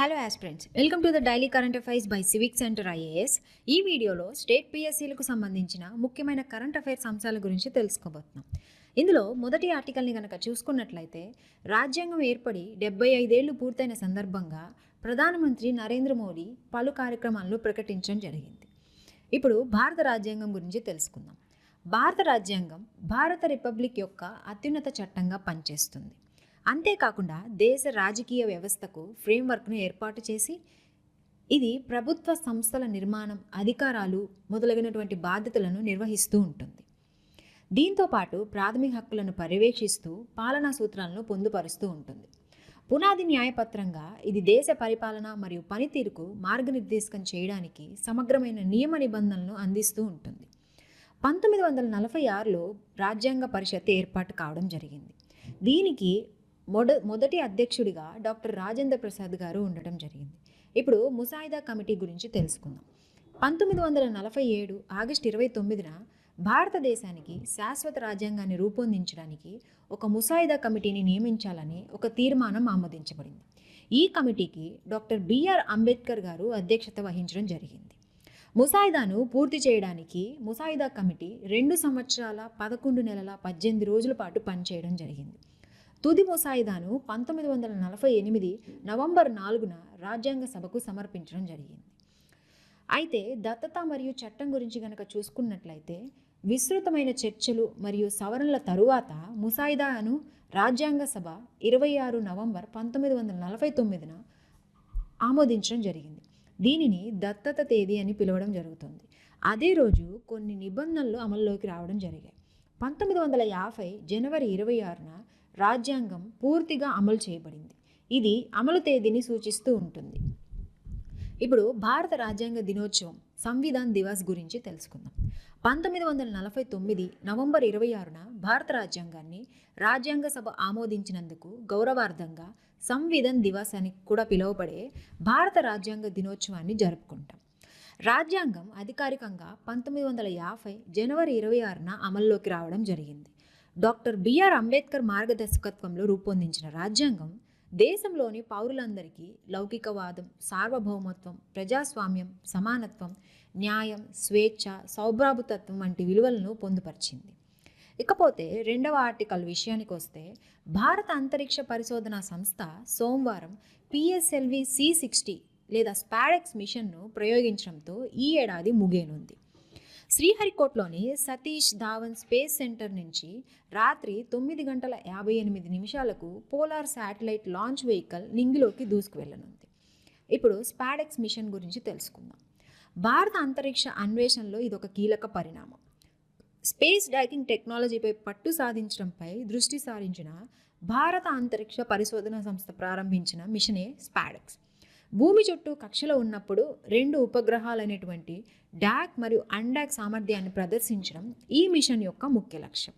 Hello aspirants welcome to the daily current affairs by civic centre IAS ఈ వీడియోలో state పిఎస్సీలకు సంబంధించిన ముఖ్యమైన current affairs అంశాల గురించి తెలుసుకోబోతున్నాం. ఇందులో మొదటి ఆర్టికల్ని కనుక చూసుకున్నట్లయితే రాజ్యాంగం ఏర్పడి డెబ్బై ఐదేళ్ళు పూర్తయిన సందర్భంగా ప్రధానమంత్రి నరేంద్ర మోడీ పలు కార్యక్రమాలను ప్రకటించడం జరిగింది. ఇప్పుడు భారత రాజ్యాంగం గురించి తెలుసుకుందాం. భారత రాజ్యాంగం భారత రిపబ్లిక్ యొక్క అత్యున్నత చట్టంగా పనిచేస్తుంది. అంతేకాకుండా దేశ రాజకీయ వ్యవస్థకు ఫ్రేమ్వర్క్ను ఏర్పాటు చేసి ఇది ప్రభుత్వ సంస్థల నిర్మాణం అధికారాలు మొదలగినటువంటి బాధ్యతలను నిర్వహిస్తూ ఉంటుంది. దీంతో పాటు ప్రాథమిక హక్కులను పర్యవేక్షిస్తూ పాలనా సూత్రాలను పొందుపరుస్తూ ఉంటుంది. పునాది న్యాయపత్రంగా ఇది దేశ పరిపాలన మరియు పనితీరుకు మార్గనిర్దేశకం చేయడానికి సమగ్రమైన నియమ నిబంధనలను అందిస్తూ ఉంటుంది. పంతొమ్మిది వందల నలభై ఆరులో రాజ్యాంగ పరిషత్ ఏర్పాటు కావడం జరిగింది. దీనికి మొద మొదటి అధ్యక్షుడిగా డాక్టర్ రాజేంద్ర ప్రసాద్ గారు ఉండటం జరిగింది. ఇప్పుడు ముసాయిదా కమిటీ గురించి తెలుసుకుందాం. పంతొమ్మిది వందల నలభై ఏడు ఆగస్టు ఇరవై తొమ్మిదిన భారతదేశానికి శాశ్వత రాజ్యాంగాన్ని రూపొందించడానికి ఒక ముసాయిదా కమిటీని నియమించాలని ఒక తీర్మానం ఆమోదించబడింది. ఈ కమిటీకి డాక్టర్ బిఆర్ అంబేద్కర్ గారు అధ్యక్షత వహించడం జరిగింది. ముసాయిదాను పూర్తి చేయడానికి ముసాయిదా కమిటీ రెండు సంవత్సరాల పదకొండు నెలల పద్దెనిమిది రోజుల పాటు పనిచేయడం జరిగింది. తుది ముసాయిదాను పంతొమ్మిది వందల నలభై ఎనిమిది నవంబర్ నాలుగున రాజ్యాంగ సభకు సమర్పించడం జరిగింది. అయితే దత్తత మరియు చట్టం గురించి గనక చూసుకున్నట్లయితే విస్తృతమైన చర్చలు మరియు సవరణల తరువాత ముసాయిదాను రాజ్యాంగ సభ ఇరవై ఆరు నవంబర్ పంతొమ్మిది వందల నలభై తొమ్మిదిన ఆమోదించడం జరిగింది. దీనిని దత్తత తేదీ అని పిలవడం జరుగుతుంది. అదే రోజు కొన్ని నిబంధనలు అమల్లోకి రావడం జరిగాయి. పంతొమ్మిది వందల యాభై జనవరి ఇరవై ఆరున రాజ్యాంగం పూర్తిగా అమలు చేయబడింది. ఇది అమలు తేదీని సూచిస్తూ ఉంటుంది. ఇప్పుడు భారత రాజ్యాంగ దినోత్సవం సంవిధాన్ దివాస్ గురించి తెలుసుకుందాం. పంతొమ్మిది వందల నలభై తొమ్మిది నవంబర్ ఇరవై ఆరున భారత రాజ్యాంగాన్ని రాజ్యాంగ సభ ఆమోదించినందుకు గౌరవార్థంగా సంవిధాన్ దివాస్ అని కూడా పిలువబడే భారత రాజ్యాంగ దినోత్సవాన్ని జరుపుకుంటాం. రాజ్యాంగం అధికారికంగా పంతొమ్మిది వందల యాభై జనవరి ఇరవై ఆరున అమల్లోకి రావడం జరిగింది. డాక్టర్ బిఆర్ అంబేద్కర్ మార్గదర్శకత్వంలో రూపొందించిన రాజ్యాంగం దేశంలోని పౌరులందరికీ లౌకికవాదం సార్వభౌమత్వం ప్రజాస్వామ్యం సమానత్వం న్యాయం స్వేచ్ఛ సౌభ్రాభుతత్వం వంటి విలువలను పొందుపరిచింది. ఇకపోతే రెండవ ఆర్టికల్ విషయానికి వస్తే భారత అంతరిక్ష పరిశోధన సంస్థ సోమవారం పిఎస్ఎల్వి సి సిక్స్టీ లేదా స్పాడెక్స్ మిషన్ను ప్రయోగించడంతో ఈ ఏడాది ముగియనుంది. శ్రీహరికోట్లోని సతీష్ ధావన్ స్పేస్ సెంటర్ నుంచి రాత్రి తొమ్మిది గంటల యాభై ఎనిమిది నిమిషాలకు పోలార్ శాటిలైట్ లాంచ్ వెహికల్ నింగిలోకి దూసుకువెళ్ళనుంది ఇప్పుడు స్పాడెక్స్ మిషన్ గురించి తెలుసుకుందాం. భారత అంతరిక్ష అన్వేషణలో ఇదొక కీలక పరిణామం. స్పేస్ డైకింగ్ టెక్నాలజీపై పట్టు సాధించడంపై దృష్టి సారించిన భారత అంతరిక్ష పరిశోధన సంస్థ ప్రారంభించిన మిషనే స్పాడెక్స్. భూమి చుట్టూ కక్షలో ఉన్నప్పుడు రెండు ఉపగ్రహాలైనటువంటి డాక్ మరియు అండాక్ సామర్థ్యాన్ని ప్రదర్శించడం ఈ మిషన్ యొక్క ముఖ్య లక్ష్యం.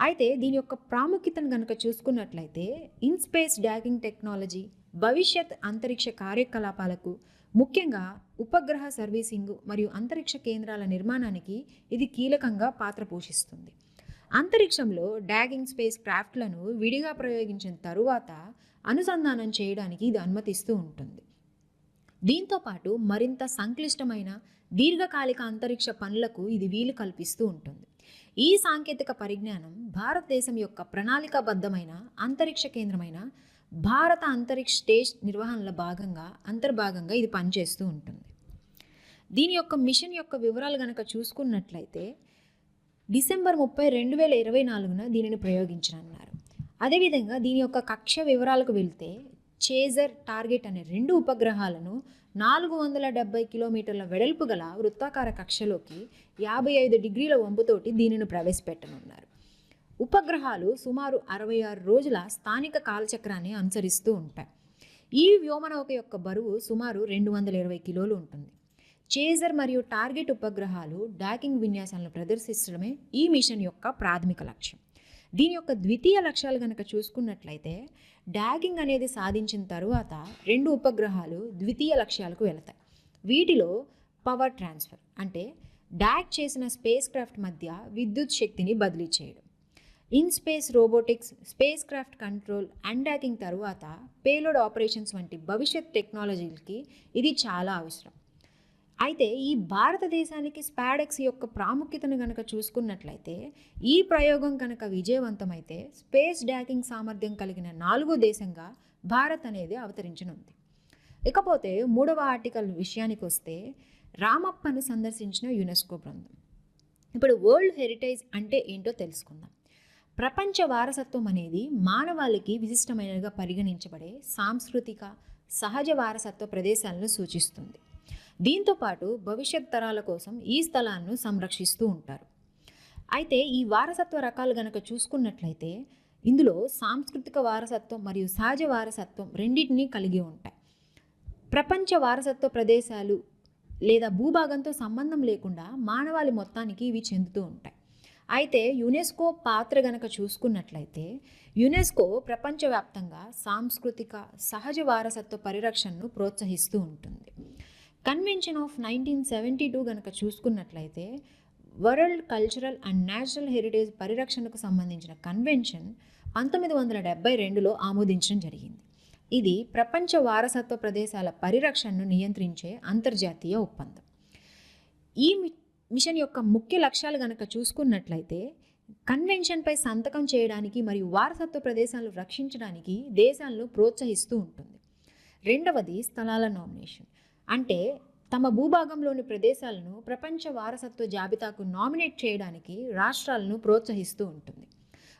అయితే దీని యొక్క ప్రాముఖ్యతను కనుక చూసుకున్నట్లయితే ఇన్ స్పేస్ డాకింగ్ టెక్నాలజీ భవిష్యత్ అంతరిక్ష కార్యకలాపాలకు ముఖ్యంగా ఉపగ్రహ సర్వీసింగ్ మరియు అంతరిక్ష కేంద్రాల నిర్మాణానికి ఇది కీలకంగా పాత్ర పోషిస్తుంది. అంతరిక్షంలో డాగింగ్ స్పేస్ క్రాఫ్ట్లను విడిగా ప్రయోగించిన తరువాత అనుసంధానం చేయడానికి ఇది అనుమతిస్తూ ఉంటుంది. దీంతో పాటు మరింత సంక్లిష్టమైన దీర్ఘకాలిక అంతరిక్ష పనులకు ఇది వీలు కల్పిస్తూ ఉంటుంది. ఈ సాంకేతిక పరిజ్ఞానం భారతదేశం యొక్క ప్రణాళికాబద్ధమైన అంతరిక్ష కేంద్రమైన భారత అంతరిక్ష స్టేజ్ నిర్వహణలో భాగంగా అంతర్భాగంగా ఇది పనిచేస్తూ ఉంటుంది. దీని యొక్క మిషన్ యొక్క వివరాలు కనుక చూసుకున్నట్లయితే డిసెంబర్ ముప్పై రెండు వేల ఇరవై నాలుగున దీనిని ప్రయోగించనున్నారు. అదేవిధంగా దీని యొక్క కక్ష వివరాలకు వెళ్తే చేజర్ టార్గెట్ అనే రెండు ఉపగ్రహాలను నాలుగు వందల డెబ్బై కిలోమీటర్ల వెడల్పు గల వృత్తాకార కక్షలోకి యాభై ఐదు డిగ్రీల వంపుతోటి దీనిని ప్రవేశపెట్టనున్నారు. ఉపగ్రహాలు సుమారు అరవై ఆరు రోజుల స్థానిక కాలచక్రాన్ని అనుసరిస్తూ ఉంటాయి. ఈ వ్యోమనౌక యొక్క బరువు సుమారు రెండు వందల ఇరవై కిలోలు ఉంటుంది. చేజర్ మరియు టార్గెట్ ఉపగ్రహాలు డాకింగ్ విన్యాసాలను ప్రదర్శించడమే ఈ మిషన్ యొక్క ప్రాథమిక లక్ష్యం. దీని యొక్క ద్వితీయ లక్ష్యాలు కనుక చూసుకున్నట్లయితే డాగింగ్ అనేది సాధించిన తరువాత రెండు ఉపగ్రహాలు ద్వితీయ లక్ష్యాలకు వెళతాయి. వీటిలో పవర్ ట్రాన్స్ఫర్ అంటే డాక్ చేసిన స్పేస్ క్రాఫ్ట్ మధ్య విద్యుత్ శక్తిని బదిలీ చేయడం. In space robotics spacecraft control undocking తరువాత పేలోడ్ ఆపరేషన్స్ వంటి భవిష్యత్ టెక్నాలజీలకి ఇది చాలా అవసరం. అయితే ఈ భారతదేశానికి స్పాడెక్స్ యొక్క ప్రాముఖ్యతను కనుక చూసుకున్నట్లయితే ఈ ప్రయోగం కనుక విజయవంతమైతే స్పేస్ డ్యాకింగ్ సామర్థ్యం కలిగిన నాలుగో దేశంగా భారత్ అనేది అవతరించనుంది. ఇకపోతే మూడవ ఆర్టికల్ విషయానికి వస్తే రామప్పను సందర్శించిన యునెస్కో బృందం. ఇప్పుడు వరల్డ్ హెరిటేజ్ అంటే ఏంటో తెలుసుకుందాం. ప్రపంచ వారసత్వం అనేది మానవాళికి విశిష్టమైనదిగా పరిగణించబడే సాంస్కృతిక సహజ వారసత్వ ప్రదేశాలను సూచిస్తుంది. దీంతోపాటు భవిష్యత్ తరాల కోసం ఈ స్థలాలను సంరక్షిస్తూ ఉంటారు. అయితే ఈ వారసత్వ రకాలు గనక చూసుకున్నట్లయితే ఇందులో సాంస్కృతిక వారసత్వం మరియు సహజ వారసత్వం రెండింటినీ కలిగి ఉంటాయి. ప్రపంచ వారసత్వ ప్రదేశాలు లేదా భూభాగంతో సంబంధం లేకుండా మానవాళి మొత్తానికి ఇవి చెందుతూ ఉంటాయి. అయితే యునెస్కో పాత్ర గనక చూసుకున్నట్లయితే యునెస్కో ప్రపంచవ్యాప్తంగా సాంస్కృతిక సహజ వారసత్వ పరిరక్షణను ప్రోత్సహిస్తూ ఉంటుంది. Convention of nineteen seventy two కనుక చూసుకున్నట్లయితే world cultural and natural heritage పరిరక్షణకు సంబంధించిన కన్వెన్షన్ పంతొమ్మిది వందల డెబ్బై రెండులో ఆమోదించడం జరిగింది. ఇది ప్రపంచ వారసత్వ ప్రదేశాల పరిరక్షణను నియంత్రించే అంతర్జాతీయ ఒప్పందం. ఈ మిషన్ యొక్క ముఖ్య లక్ష్యాలు గనక చూసుకున్నట్లయితే కన్వెన్షన్పై సంతకం చేయడానికి మరియు వారసత్వ ప్రదేశాలను రక్షించడానికి దేశాలను ప్రోత్సహిస్తూ ఉంటుంది. రెండవది స్థలాల నామినేషన్. అంటే తమ భూభాగంలోని ప్రదేశాలను ప్రపంచ వారసత్వ జాబితాకు నామినేట్ చేయడానికి రాష్ట్రాలను ప్రోత్సహిస్తూ ఉంటుంది.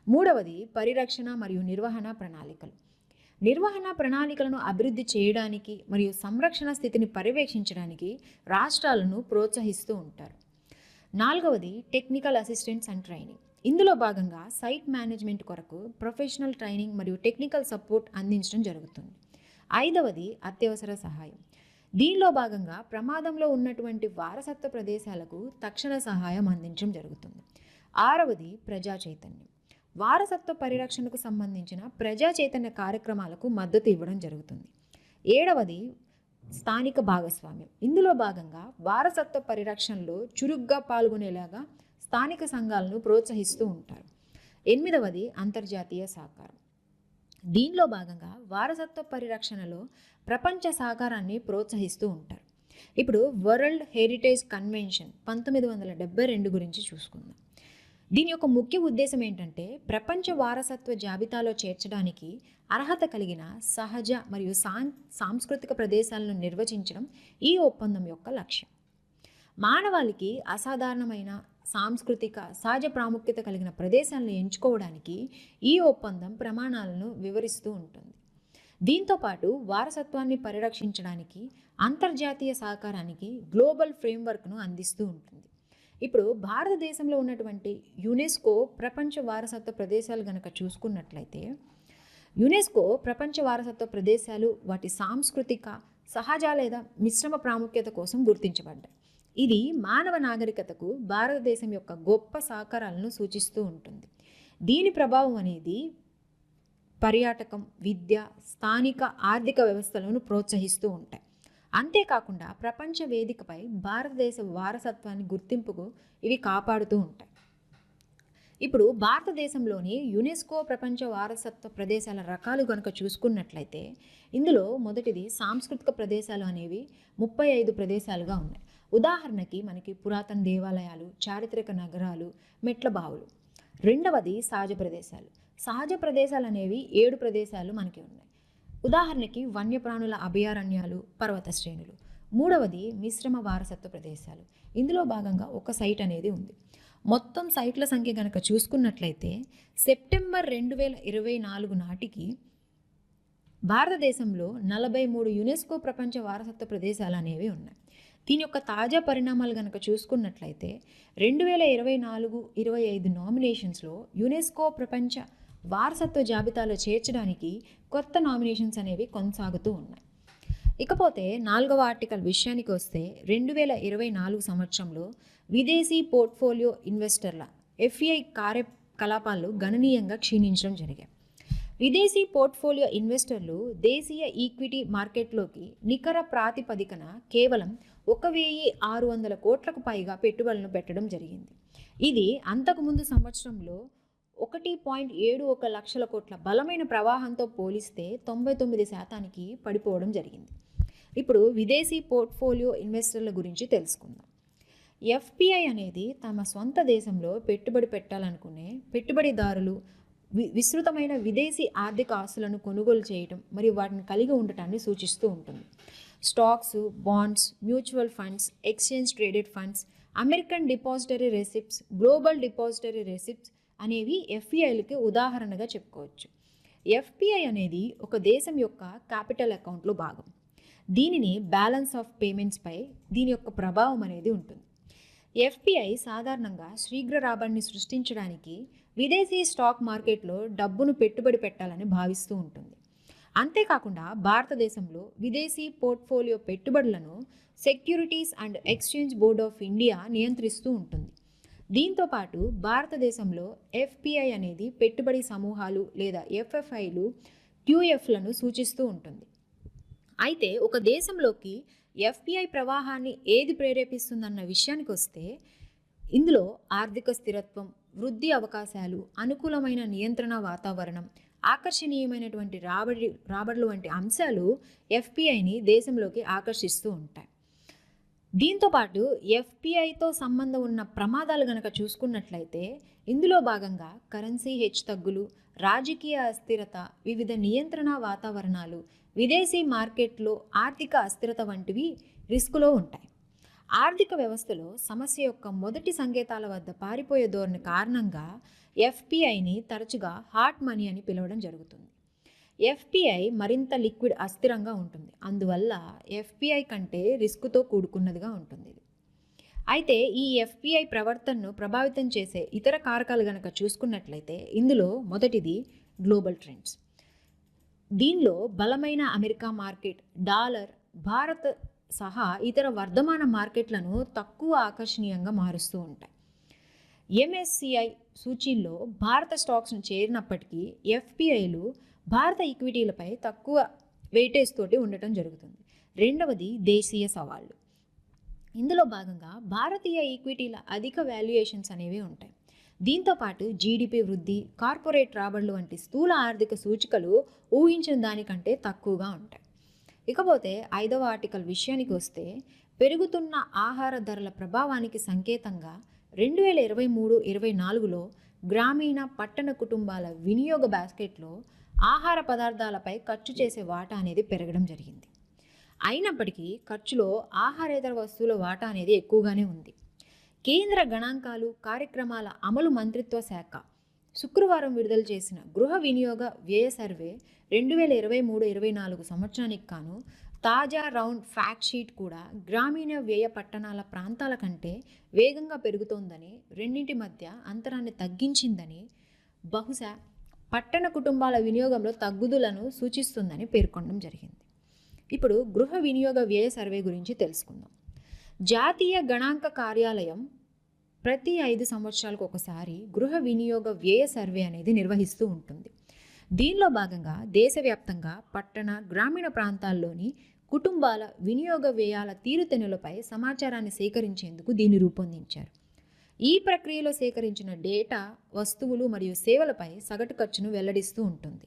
మూడవది పరిరక్షణ మరియు నిర్వహణ ప్రణాళికలు. నిర్వహణ ప్రణాళికలను అభివృద్ధి చేయడానికి మరియు సంరక్షణ స్థితిని పర్యవేక్షించడానికి రాష్ట్రాలను ప్రోత్సహిస్తూ ఉంటారు. నాలుగవది టెక్నికల్ అసిస్టెంట్స్ అండ్ ట్రైనింగ్. ఇందులో భాగంగా సైట్ మేనేజ్మెంట్ కొరకు ప్రొఫెషనల్ ట్రైనింగ్ మరియు టెక్నికల్ సపోర్ట్ అందించడం జరుగుతుంది. ఐదవది అత్యవసర సహాయం. దీనిలో భాగంగా ప్రమాదంలో ఉన్నటువంటి వారసత్వ ప్రదేశాలకు తక్షణ సహాయం అందించడం జరుగుతుంది. ఆరవది ప్రజా చైతన్యం. వారసత్వ పరిరక్షణకు సంబంధించిన ప్రజా చైతన్య కార్యక్రమాలకు మద్దతు ఇవ్వడం జరుగుతుంది. ఏడవది స్థానిక భాగస్వామ్యం. ఇందులో భాగంగా వారసత్వ పరిరక్షణలో చురుగ్గా పాల్గొనేలాగా స్థానిక సంఘాలను ప్రోత్సహిస్తూ ఉంటారు. ఎనిమిదవది అంతర్జాతీయ సహకారం. దీనిలో భాగంగా వారసత్వ పరిరక్షణలో ప్రపంచ సహకారాన్ని ప్రోత్సహిస్తూ ఉంటారు. ఇప్పుడు వరల్డ్ హెరిటేజ్ కన్వెన్షన్ పంతొమ్మిది వందల డెబ్బై రెండు గురించి చూసుకుందాం. దీని యొక్క ముఖ్య ఉద్దేశం ఏంటంటే ప్రపంచ వారసత్వ జాబితాలో చేర్చడానికి అర్హత కలిగిన సహజ మరియు సాం సాంస్కృతిక ప్రదేశాలను నిర్వచించడం ఈ ఒప్పందం యొక్క లక్ష్యం. మానవాళికి అసాధారణమైన సాంస్కృతిక సహజ ప్రాముఖ్యత కలిగిన ప్రదేశాలను ఎంచుకోవడానికి ఈ ఒప్పందం ప్రమాణాలను వివరిస్తూ ఉంటుంది. దీంతోపాటు వారసత్వాన్ని పరిరక్షించడానికి అంతర్జాతీయ సహకారానికి గ్లోబల్ ఫ్రేమ్వర్క్ను అందిస్తూ ఉంటుంది. ఇప్పుడు భారతదేశంలో ఉన్నటువంటి యునెస్కో ప్రపంచ వారసత్వ ప్రదేశాలు గనక చూసుకున్నట్లయితే యునెస్కో ప్రపంచ వారసత్వ ప్రదేశాలు వాటి సాంస్కృతిక సహజ లేదా మిశ్రమ ప్రాముఖ్యత కోసం గుర్తించబడ్డాయి. ఇది మానవ నాగరికతకు భారతదేశం యొక్క గొప్ప సహకారాలను సూచిస్తూ ఉంటుంది. దీని ప్రభావం అనేది పర్యాటకం విద్య స్థానిక ఆర్థిక వ్యవస్థలను ప్రోత్సహిస్తూ ఉంటాయి. అంతేకాకుండా ప్రపంచ వేదికపై భారతదేశ వారసత్వాన్ని గుర్తింపుకు ఇవి కాపాడుతూ ఉంటాయి. ఇప్పుడు భారతదేశంలోని యునెస్కో ప్రపంచ వారసత్వ ప్రదేశాల రకాలు కనుక చూసుకున్నట్లయితే ఇందులో మొదటిది సాంస్కృతిక ప్రదేశాలు అనేవి ముప్పై ఐదు ప్రదేశాలుగా ఉన్నాయి. ఉదాహరణకి మనకి పురాతన దేవాలయాలు చారిత్రక నగరాలు మెట్ల బావులు. రెండవది సహజ ప్రదేశాలు. సహజ ప్రదేశాలు అనేవి ఏడు ప్రదేశాలు మనకి ఉన్నాయి. ఉదాహరణకి వన్యప్రాణుల అభయారణ్యాలు పర్వత శ్రేణులు. మూడవది మిశ్రమ వారసత్వ ప్రదేశాలు. ఇందులో భాగంగా ఒక సైట్ అనేది ఉంది. మొత్తం సైట్ల సంఖ్య కనుక చూసుకున్నట్లయితే సెప్టెంబర్ రెండు వేల ఇరవై నాలుగు నాటికి భారతదేశంలో నలభై మూడు యునెస్కో ప్రపంచ వారసత్వ ప్రదేశాలు అనేవి ఉన్నాయి. దీని యొక్క తాజా పరిణామాలు కనుక చూసుకున్నట్లయితే రెండు వేల ఇరవై నాలుగు ఇరవై ఐదు నామినేషన్స్లో యునెస్కో ప్రపంచ వారసత్వ జాబితాలో చేర్చడానికి కొత్త నామినేషన్స్ అనేవి కొనసాగుతూ ఉన్నాయి. ఇకపోతే నాలుగవ ఆర్టికల్ విషయానికి వస్తే రెండు వేల ఇరవై నాలుగు సంవత్సరంలో విదేశీ పోర్ట్ఫోలియో ఇన్వెస్టర్ల ఎఫ్ఐ కార్యకలాపాలు గణనీయంగా క్షీణించడం జరిగాయి. విదేశీ పోర్ట్ఫోలియో ఇన్వెస్టర్లు దేశీయ ఈక్విటీ మార్కెట్లోకి నికర ప్రాతిపదికన కేవలం ఒక వెయ్యి ఆరు వందల కోట్లకు పైగా పెట్టుబడులను పెట్టడం జరిగింది. ఇది అంతకుముందు సంవత్సరంలో ఒకటి పాయింట్ ఏడు ఒక లక్షల కోట్ల బలమైన ప్రవాహంతో పోలిస్తే తొంభై తొమ్మిది శాతానికి పడిపోవడం జరిగింది. ఇప్పుడు విదేశీ పోర్ట్ఫోలియో ఇన్వెస్టర్ల గురించి తెలుసుకుందాం. ఎఫ్పిఐ అనేది తమ సొంత దేశంలో పెట్టుబడి పెట్టాలనుకునే పెట్టుబడిదారులు వి విస్తృతమైన విదేశీ ఆర్థిక ఆస్తులను కొనుగోలు చేయటం మరియు వాటిని కలిగి ఉండటాన్ని సూచిస్తూ ఉంటుంది. Stocks bonds mutual funds exchange traded funds American depository receipts global depository receipts అనేవి ఎఫ్పిఐలకి ఉదాహరణగా చెప్పుకోవచ్చు. ఎఫ్పిఐ అనేది ఒక దేశం యొక్క క్యాపిటల్ అకౌంట్లో భాగం. దీనిని బ్యాలెన్స్ ఆఫ్ పేమెంట్స్పై దీని యొక్క ప్రభావం అనేది ఉంటుంది. ఎఫ్పిఐ సాధారణంగా శీఘ్ర రాబడిని సృష్టించడానికి విదేశీ స్టాక్ మార్కెట్లో డబ్బును పెట్టుబడి పెట్టాలని భావిస్తూ ఉంటుంది. అంతేకాకుండా భారతదేశంలో విదేశీ పోర్ట్ఫోలియో పెట్టుబడులను securities and exchange board of India నియంత్రిస్తూ ఉంటుంది. దీంతో పాటు భారతదేశంలో ఎఫ్పిఐ అనేది పెట్టుబడి సమూహాలు లేదా ఎఫ్ఎఫ్ఐలు క్యూఎఫ్లను సూచిస్తూ ఉంటుంది. అయితే ఒక దేశంలోకి ఎఫ్పిఐ ప్రవాహాన్ని ఏది ప్రేరేపిస్తుందన్న విషయానికి వస్తే ఇందులో ఆర్థిక స్థిరత్వం వృద్ధి అవకాశాలు అనుకూలమైన నియంత్రణ వాతావరణం ఆకర్షణీయమైనటువంటి రాబడి రాబడులు వంటి అంశాలు ఎఫ్పిఐని దేశంలోకి ఆకర్షిస్తూ ఉంటాయి. దీంతోపాటు ఎఫ్పిఐతో సంబంధం ఉన్న ప్రమాదాలు గనక చూసుకున్నట్లయితే ఇందులో భాగంగా కరెన్సీ హెచ్చుతగ్గులు రాజకీయ అస్థిరత వివిధ నియంత్రణ వాతావరణాలు విదేశీ మార్కెట్లో ఆర్థిక అస్థిరత వంటివి రిస్కులో ఉంటాయి. ఆర్థిక వ్యవస్థలో సమస్య యొక్క మొదటి సంకేతాల వద్ద పారిపోయే ధోరణి కారణంగా ఎఫ్పిఐని తరచుగా హాట్ మనీ అని పిలవడం జరుగుతుంది. ఎఫ్పిఐ మరింత లిక్విడ్ అస్థిరంగా ఉంటుంది. అందువల్ల ఎఫ్పిఐ కంటే రిస్క్తో కూడుకున్నదిగా ఉంటుంది ఇది. అయితే ఈ ఎఫ్పిఐ ప్రవర్తనను ప్రభావితం చేసే ఇతర కారకాలు గనక చూసుకున్నట్లయితే ఇందులో మొదటిది గ్లోబల్ ట్రెండ్స్. దీనిలో బలమైన అమెరికా మార్కెట్ డాలర్ భారత సహా ఇతర వర్ధమాన మార్కెట్లను తక్కువ ఆకర్షణీయంగా మారుస్తూ ఉంటాయి. ఎంఎస్సిఐ సూచీల్లో భారత స్టాక్స్ను చేరినప్పటికీ ఎఫ్పిఐలు భారత ఈక్విటీలపై తక్కువ వెయిటేజ్ తోటి ఉండటం జరుగుతుంది. రెండవది దేశీయ సవాళ్ళు ఇందులో భాగంగా భారతీయ ఈక్విటీల అధిక వాల్యుయేషన్స్ అనేవి ఉంటాయి. దీంతోపాటు జీడిపి వృద్ధి కార్పొరేట్ రాబడులు వంటి స్థూల ఆర్థిక సూచికలు ఊహించిన దానికంటే తక్కువగా ఉంటాయి. ఇకపోతే ఐదవ ఆర్టికల్ విషయానికి వస్తే పెరుగుతున్న ఆహార ధరల ప్రభావానికి సంకేతంగా రెండు వేల ఇరవై మూడు ఇరవై నాలుగులో గ్రామీణ పట్టణ కుటుంబాల వినియోగ బాస్కెట్లో ఆహార పదార్థాలపై ఖర్చు చేసే వాటా అనేది పెరగడం జరిగింది. అయినప్పటికీ ఖర్చులో ఆహారేతర వస్తువుల వాటా అనేది ఎక్కువగానే ఉంది. కేంద్ర గణాంకాలు కార్యక్రమాల అమలు మంత్రిత్వ శాఖ శుక్రవారం విడుదల చేసిన గృహ వినియోగ వ్యయ సర్వే రెండు వేల ఇరవై మూడు ఇరవై నాలుగు సంవత్సరానికి కాను తాజా రౌండ్ ఫ్యాక్ట్ షీట్ కూడా గ్రామీణ వ్యయ పట్టణాల ప్రాంతాల కంటే వేగంగా పెరుగుతోందని రెండింటి మధ్య అంతరాన్ని తగ్గించిందని బహుశా పట్టణ కుటుంబాల వినియోగంలో తగ్గుదలను సూచిస్తుందని పేర్కొనడం జరిగింది. ఇప్పుడు గృహ వినియోగ వ్యయ సర్వే గురించి తెలుసుకుందాం. జాతీయ గణాంక కార్యాలయం ప్రతి ఐదు సంవత్సరాలకు ఒకసారి గృహ వినియోగ వ్యయ సర్వే అనేది నిర్వహిస్తూ ఉంటుంది. దీనిలో భాగంగా దేశవ్యాప్తంగా పట్టణ గ్రామీణ ప్రాంతాల్లోని కుటుంబాల వినియోగ వ్యయాల తీరుతెన్నులపై సమాచారాన్ని సేకరించేందుకు దీన్ని రూపొందించారు. ఈ ప్రక్రియలో సేకరించిన డేటా వస్తువులు మరియు సేవలపై సగటు ఖర్చును వెల్లడిస్తూ ఉంటుంది.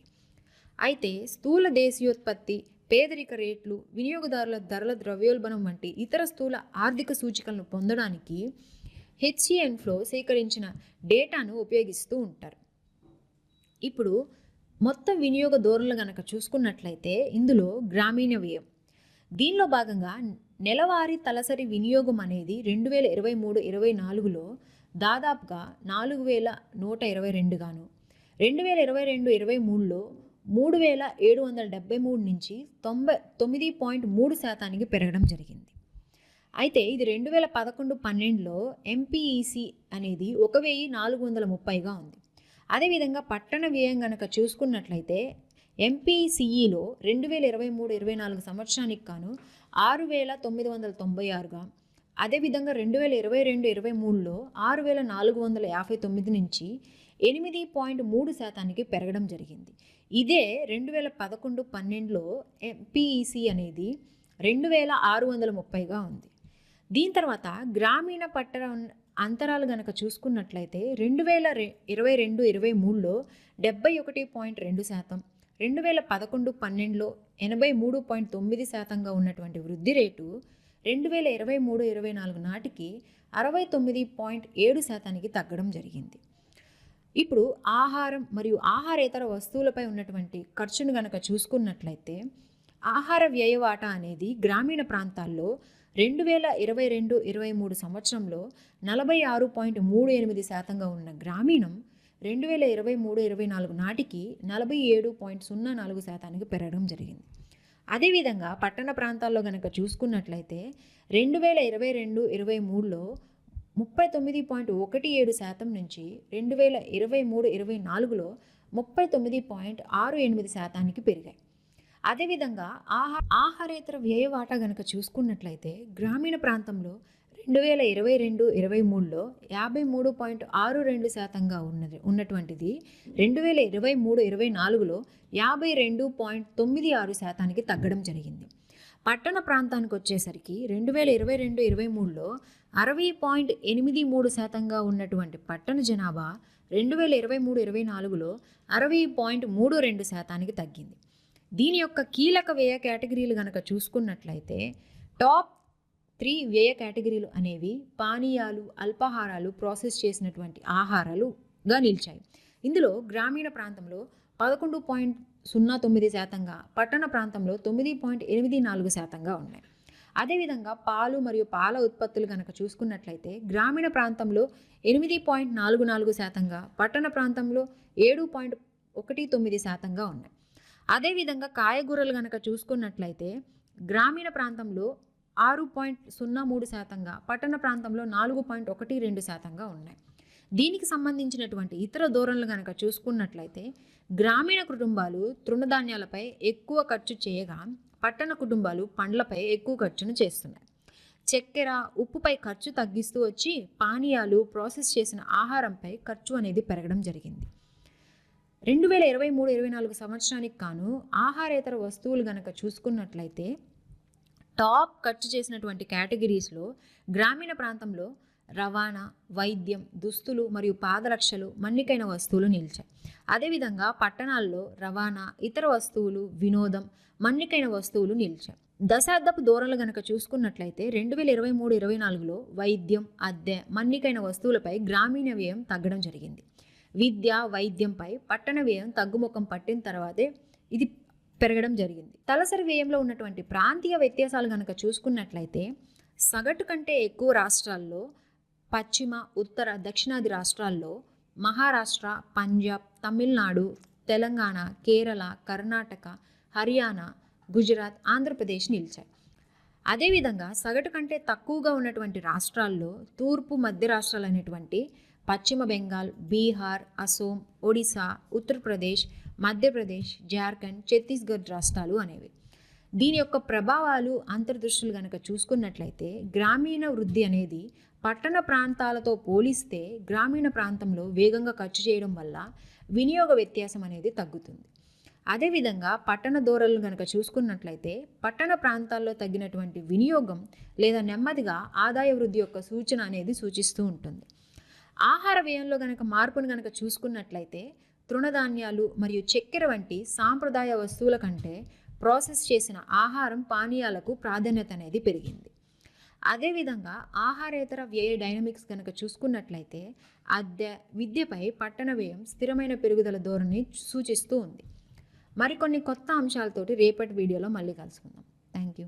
అయితే స్థూల దేశీయోత్పత్తి పేదరిక రేట్లు వినియోగదారుల ధరల ద్రవ్యోల్బణం వంటి ఇతర స్థూల ఆర్థిక సూచికలను పొందడానికి హెచ్సిఎన్ఫ్లో సేకరించిన డేటాను ఉపయోగిస్తూ ఉంటారు. ఇప్పుడు మొత్తం వినియోగ ధోరణులు కనుక చూసుకున్నట్లయితే ఇందులో గ్రామీణ వ్యయం. దీనిలో భాగంగా నెలవారీ తలసరి వినియోగం అనేది రెండు వేల ఇరవై మూడు ఇరవై నాలుగులో దాదాపుగా నాలుగు వేల నూట ఇరవై రెండుగాను రెండు వేల ఇరవై రెండు ఇరవై మూడులో మూడు వేల ఏడు వందల డెబ్బై మూడు నుంచి తొంభై తొమ్మిది పాయింట్ మూడు శాతానికి పెరగడం జరిగింది. అయితే ఇది రెండు వేల పదకొండు పన్నెండులో ఎంపీఈసి అనేది ఒక వెయ్యి నాలుగు వందల ముప్పైగా ఉంది. అదేవిధంగా పట్టణ వ్యయం కనుక చూసుకున్నట్లయితే ఎంపీసీఈలో రెండు వేల ఇరవై మూడు ఇరవై నాలుగు సంవత్సరానికి కాను ఆరు వేల తొమ్మిది వందల తొంభై ఆరుగా అదేవిధంగా రెండు వేల ఇరవై రెండు ఇరవై మూడులో ఆరు వేల నాలుగు వందల యాభై తొమ్మిది నుంచి ఎనిమిది పాయింట్ మూడు శాతానికి పెరగడం జరిగింది. ఇదే రెండు వేల పదకొండు పన్నెండులో ఎంపీఈసీ అనేది రెండు వేల ఆరు వందల ముప్పైగా ఉంది. దీని తర్వాత గ్రామీణ పట్టణ అంతరాలు గనక చూసుకున్నట్లయితే రెండు వేల రె ఇరవై రెండు ఇరవై మూడులో డెబ్బై ఒకటి పాయింట్ రెండు శాతం రెండు వేల పదకొండు పన్నెండులో ఎనభై మూడు పాయింట్ తొమ్మిది శాతంగా ఉన్నటువంటి వృద్ధి రేటు రెండు వేల ఇరవై మూడు ఇరవై నాలుగు నాటికి అరవై తొమ్మిది పాయింట్ ఏడు శాతానికి తగ్గడం జరిగింది. ఇప్పుడు ఆహారం మరియు ఆహారేతర వస్తువులపై ఉన్నటువంటి ఖర్చును గనక చూసుకున్నట్లయితే ఆహార వ్యయ వాటా అనేది గ్రామీణ ప్రాంతాల్లో రెండు వేల ఇరవై రెండు ఇరవై మూడు సంవత్సరంలో నలభై ఆరు పాయింట్ మూడు ఎనిమిది శాతంగా ఉన్న గ్రామీణం రెండు వేల ఇరవై మూడు ఇరవై నాలుగు నాటికి నలభై ఏడు పాయింట్ సున్నా నాలుగు శాతానికి పెరగడం జరిగింది. అదేవిధంగా పట్టణ ప్రాంతాల్లో గనక చూసుకున్నట్లయితే రెండు వేల ఇరవై రెండు ఇరవై మూడులో ముప్పై తొమ్మిది పాయింట్ ఒకటి ఏడు శాతం నుంచి రెండు వేల ఇరవై మూడు ఇరవై నాలుగులో ముప్పై తొమ్మిది పాయింట్ ఆరు ఎనిమిది శాతానికి పెరిగాయి. అదేవిధంగా ఆహా ఆహారేతర వ్యయ వాటా గనక చూసుకున్నట్లయితే గ్రామీణ ప్రాంతంలో రెండు వేల ఇరవై రెండు ఇరవై మూడులో యాభై మూడు పాయింట్ ఆరు రెండు శాతంగా ఉన్నది ఉన్నటువంటిది రెండు వేల ఇరవై మూడు ఇరవై నాలుగులో యాభై రెండు పాయింట్ తొమ్మిది ఆరు శాతానికి తగ్గడం జరిగింది. పట్టణ ప్రాంతానికి వచ్చేసరికి రెండు వేల ఇరవై రెండు ఇరవై మూడులో అరవై పాయింట్ ఎనిమిది మూడు శాతంగా ఉన్నటువంటి పట్టణ జనాభా రెండు వేల ఇరవై మూడు ఇరవై నాలుగులో అరవై పాయింట్ మూడు రెండు శాతానికి తగ్గింది. దీని యొక్క కీలక వ్యయ కేటగిరీలు కనుక చూసుకున్నట్లయితే టాప్ త్రీ వ్యయ కేటగిరీలు అనేవి పానీయాలు అల్పాహారాలు ప్రాసెస్ చేసినటువంటి ఆహారాలుగా నిలిచాయి. ఇందులో గ్రామీణ ప్రాంతంలో పదకొండు పాయింట్ సున్నా తొమ్మిది శాతంగా పట్టణ ప్రాంతంలో తొమ్మిది పాయింట్ ఎనిమిది నాలుగు శాతంగా ఉన్నాయి. అదేవిధంగా పాలు మరియు పాల ఉత్పత్తులు కనుక చూసుకున్నట్లయితే గ్రామీణ ప్రాంతంలో ఎనిమిది పాయింట్ నాలుగు నాలుగు శాతంగా పట్టణ ప్రాంతంలో ఏడు పాయింట్ ఒకటి తొమ్మిది శాతంగా ఉన్నాయి. అదేవిధంగా కాయగూరలు కనుక చూసుకున్నట్లయితే గ్రామీణ ప్రాంతంలో ఆరు పాయింట్ సున్నా మూడు శాతంగా పట్టణ ప్రాంతంలో నాలుగు పాయింట్ ఒకటి రెండు శాతంగా ఉన్నాయి. దీనికి సంబంధించినటువంటి ఇతర ధోరణులు కనుక చూసుకున్నట్లయితే గ్రామీణ కుటుంబాలు తృణధాన్యాలపై ఎక్కువ ఖర్చు చేయగా పట్టణ కుటుంబాలు పండ్లపై ఎక్కువ ఖర్చును చేస్తున్నాయి. చక్కెర ఉప్పుపై ఖర్చు తగ్గిస్తూ వచ్చి పానీయాలు ప్రాసెస్ చేసిన ఆహారంపై ఖర్చు అనేది పెరగడం జరిగింది. రెండు వేల ఇరవై మూడు ఇరవై నాలుగు సంవత్సరానికి కాను ఆహారేతర వస్తువులు గనక చూసుకున్నట్లయితే టాప్ ఖర్చు చేసినటువంటి కేటగిరీస్లో గ్రామీణ ప్రాంతంలో రవాణా వైద్యం దుస్తులు మరియు పాదరక్షలు మన్నికైన వస్తువులు నిలిచాయి. అదేవిధంగా పట్టణాల్లో రవాణా ఇతర వస్తువులు వినోదం మన్నికైన వస్తువులు నిలిచాయి. దశాబ్దపు ధోరణులు గనక చూసుకున్నట్లయితే రెండు వేల ఇరవై మూడు ఇరవై నాలుగులో వైద్యం అద్దె మన్నికైన వస్తువులపై గ్రామీణ వ్యయం తగ్గడం జరిగింది. విద్య వైద్యంపై పట్టణ వ్యయం తగ్గుముఖం పట్టిన తర్వాతే ఇది పెరగడం జరిగింది. తలసరి వ్యయంలో ఉన్నటువంటి ప్రాంతీయ వ్యత్యాసాలు కనుక చూసుకున్నట్లయితే సగటు కంటే ఎక్కువ రాష్ట్రాల్లో పశ్చిమ ఉత్తర దక్షిణాది రాష్ట్రాల్లో మహారాష్ట్ర పంజాబ్ తమిళనాడు తెలంగాణ కేరళ కర్ణాటక హర్యానా గుజరాత్ ఆంధ్రప్రదేశ్ నిలిచాయి. అదేవిధంగా సగటు కంటే తక్కువగా ఉన్నటువంటి రాష్ట్రాల్లో తూర్పు మధ్య రాష్ట్రాలు అనేటువంటి పశ్చిమ బెంగాల్ బీహార్ అసోం ఒడిశా ఉత్తరప్రదేశ్ మధ్యప్రదేశ్ జార్ఖండ్ ఛత్తీస్గఢ్ రాష్ట్రాలు అనేవి. దీని యొక్క ప్రభావాలు అంతర్దృష్టులు కనుక చూసుకున్నట్లయితే గ్రామీణ వృద్ధి అనేది పట్టణ ప్రాంతాలతో పోలిస్తే గ్రామీణ ప్రాంతంలో వేగంగా ఖర్చు చేయడం వల్ల వినియోగ వ్యత్యాసం అనేది తగ్గుతుంది. అదేవిధంగా పట్టణ ధోరణులు కనుక చూసుకున్నట్లయితే పట్టణ ప్రాంతాల్లో తగ్గినటువంటి వినియోగం లేదా నెమ్మదిగా ఆదాయ వృద్ధి యొక్క సూచన అనేది సూచిస్తూ ఉంటుంది. ఆహార వ్యయంలో గనక మార్పును గనక చూసుకున్నట్లయితే తృణధాన్యాలు మరియు చక్కెర వంటి సాంప్రదాయ వస్తువుల కంటే ప్రాసెస్ చేసిన ఆహారం పానీయాలకు ప్రాధాన్యత అనేది పెరిగింది. అదేవిధంగా ఆహారేతర వ్యయ డైనమిక్స్ కనుక చూసుకున్నట్లయితే అద్దె విద్యపై పట్టణ వ్యయం స్థిరమైన పెరుగుదల ధోరణి సూచిస్తూ ఉంది. మరికొన్ని కొత్త అంశాలతోటి రేపటి వీడియోలో మళ్ళీ కలుసుకుందాం. Thank you